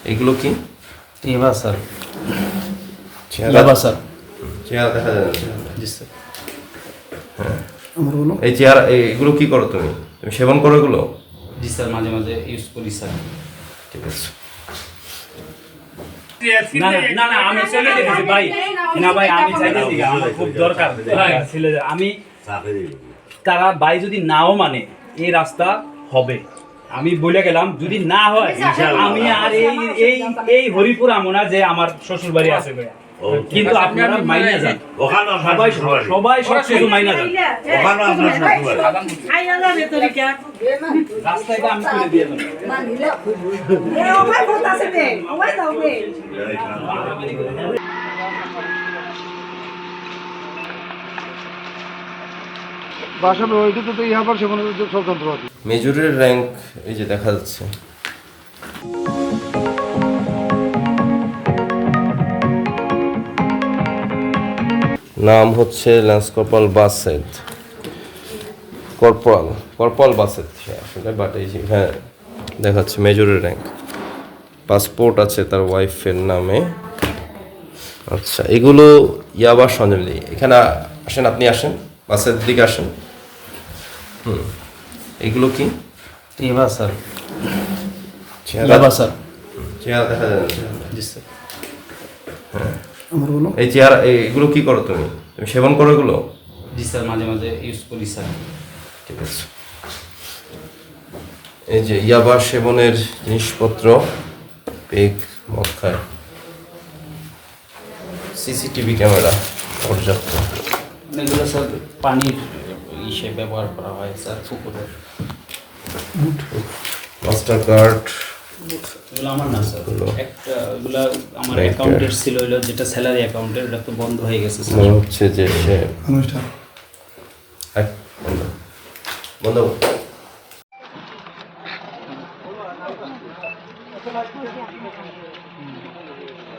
এগুলো কি? এবার স্যার। চেহারা? স্যার। চেহারা দেখা যায় জি স্যার। এই চেহারা এগুলো কি করো তুমি? তুমি সেবন করো এগুলো? জি স্যার মাঝে মাঝে ইউজ করি স্যার। ঠিক আছে। না না, না না আমি চলে যেতেছি ভাই। না ভাই আমি চাইতেছি আমার খুব দরকার আমি তারা ভাই যদি নাও মানে এই রাস্তা হবে। আমি বলে গেলাম যদি না হয় আমি আর এই এই এই হরিপুর আমনা যে আমার শ্বশুর বাড়ি আছে। কিন্তু আপনারা মাইনে যান। ওখানে সবাই সবাই সব কিছু মাইনে যান। ওখানে আপনার শ্বশুর রাস্তায় আমি তুলে দিয়ে দেবো বাসা ওইটা তো ইহার পর সেখানে স্বতন্ত্র আছে। মেজরের র্যাঙ্ক এই যে দেখা যাচ্ছে। নাম হচ্ছে lance corporal Based corporal corporal Based আসলে বাট এই যে হ্যাঁ দেখাচ্ছে মেজরের র্যাঙ্ক পাসপোর্ট আছে তার ওয়াইফের নামে। আচ্ছা এগুলো ইয়াবার সঞ্জলি এখানে আসেন, আপনি আসেন বাসের দিকে আসেন। হুম। এগুলো কি? স্যার। চেহারা? স্যার। চেহারা দেখা যায় স্যার। এই চেহারা এগুলো কি করো তুমি? তুমি সেবন করো এগুলো? জি স্যার মাঝে মাঝে ইউজ করি স্যার। ঠিক আছে। এই যে ইয়াবা সেবনের জিনিসপত্র পেক মদ খায় সিসিটিভি ক্যামেরা পর্যাপ্ত। এগুলো স্যার পানির ইসে ব্যবহার করা হয় স্যার পুকুরের মাস্টার কার্ড এগুলো আমার না স্যার। একটা এগুলো আমার অ্যাকাউন্টের ছিল হলো যেটা স্যালারি অ্যাকাউন্টের ওটা তো বন্ধ হয়ে গেছে স্যার। মনে হচ্ছে যে সে এক, বন্ধ। বন্ধ।